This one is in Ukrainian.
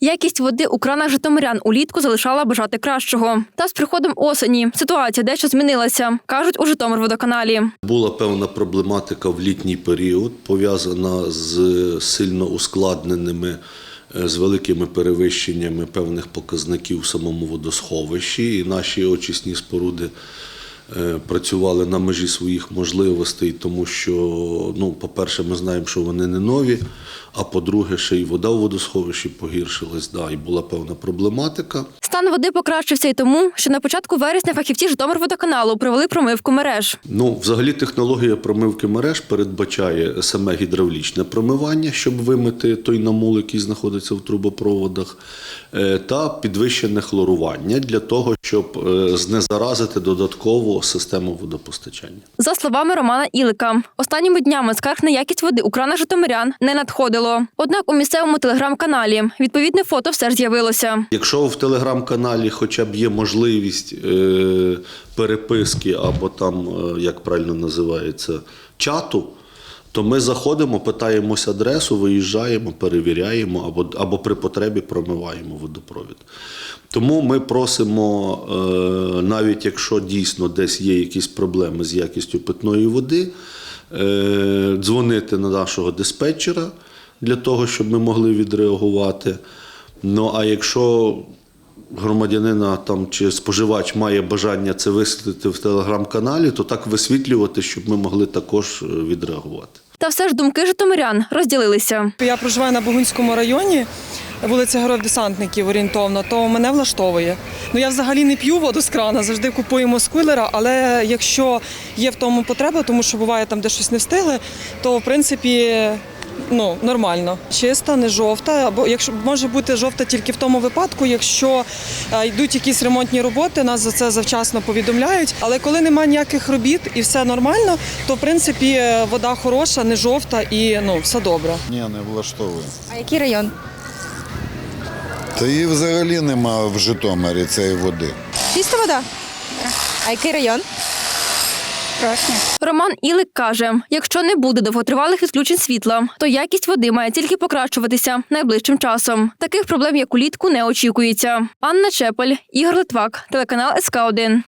Якість води у кранах житомирян улітку залишала бажати кращого. Та з приходом осені ситуація дещо змінилася, кажуть у Житомирводоканалі. Була певна проблематика в літній період, пов'язана з сильно ускладненими, е, з великими перевищеннями певних показників в самому водосховищі. І наші очисні споруди працювали на межі своїх можливостей, тому що, ну, по-перше, ми знаємо, що вони не нові. А по-друге, ще й вода у водосховищі погіршилась, да, і була певна проблематика. Стан води покращився й тому, що на початку вересня фахівці Житомирводоканалу провели промивку мереж. Ну, взагалі, технологія промивки мереж передбачає саме гідравлічне промивання, щоб вимити той намул, який знаходиться в трубопроводах, е, та підвищене хлорування для того, щоб е, знезаразити додатково систему водопостачання. За словами Романа Ілика, останніми днями скарг на якість води у кранах житомирян не надходило. Однак у місцевому телеграм-каналі відповідне фото все ж з'явилося. Якщо в телеграм-каналі хоча б є можливість е, переписки або там, е, як правильно називається, чату, то ми заходимо, питаємось адресу, виїжджаємо, перевіряємо або, або при потребі промиваємо водопровід. Тому ми просимо, е, навіть якщо дійсно десь є якісь проблеми з якістю питної води, е, дзвонити на нашого диспетчера для того, щоб ми могли відреагувати. Ну а якщо громадянина там чи споживач має бажання це висвітлити в телеграм-каналі, то так висвітлювати, щоб ми могли також е, відреагувати. Та все ж думки житомирян розділилися. Я проживаю на Богунському районі, вулиця Героїв Десантників орієнтовно, то мене влаштовує. Ну я взагалі не п'ю воду з крана, завжди купуємо з кулера, але якщо є в тому потреба, тому що буває там, де щось не встигли, то в принципі. Ну, нормально, чиста, не жовта. Або якщо може бути жовта тільки в тому випадку, якщо е, йдуть якісь ремонтні роботи, нас за це завчасно повідомляють. Але коли немає ніяких робіт і все нормально, то в принципі е, вода хороша, не жовта і ну все добре. Ні, не влаштовує. А який район? Та її взагалі нема в Житомирі цієї води. Чиста вода? А який район? Красний. Роман Ілик каже: якщо не буде довготривалих відключень світла, то якість води має тільки покращуватися найближчим часом. Таких проблем, як улітку, не очікується. Анна Чепель, Ігор Литвак, телеканал СК 1